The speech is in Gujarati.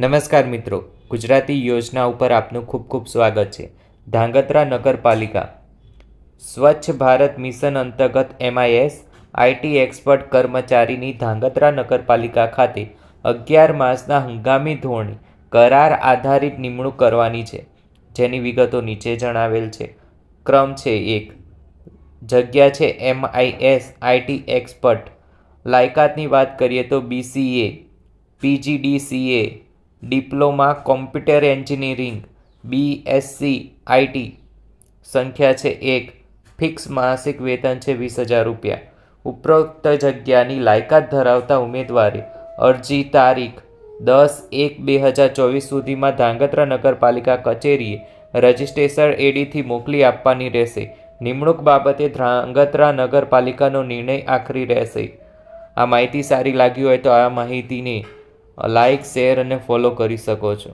નમસ્કાર મિત્રો, ગુજરાતી યોજના ઉપર આપનું ખૂબ ખૂબ સ્વાગત છે. ધાંગધ્રા નગરપાલિકા. સ્વચ્છ ભારત મિશન અંતર્ગત એમઆઈએસ, આઈટી એક્સપર્ટ કર્મચારીની ધાંગધ્રા નગરપાલિકા ખાતે અગિયાર માસના હંગામી ધોરણે કરાર આધારિત નિમણૂક કરવાની છે, જેની વિગતો નીચે જણાવેલ છે. ક્રમ છે એક. જગ્યા છે એમઆઈએસ, આઈટી એક્સપર્ટ. લાયકાતની વાત કરીએ તો BCA, PGDCA diploma computer engineering BSc IT સંખ્યા છે એક. ફિક્સ માસિક વેતન છે વીસ હજાર રૂપિયા. ઉપરોક્ત જગ્યાની લાયકાત ધરાવતા ઉમેદવારે અરજી તારીખ દસ એક બે હજાર ચોવીસ સુધીમાં ધાંગધ્રા નગરપાલિકા કચેરીએ રજિસ્ટ્રેશન એડીથી મોકલી આપવાની રહેશે. નિમણૂક બાબતે ધ્રાંગધ્રા નગરપાલિકાનો નિર્ણય આખરી રહેશે. આ માહિતી સારી લાગી હોય તો આ માહિતીને લાઇક શેર અને ફોલો કરી શકો છો.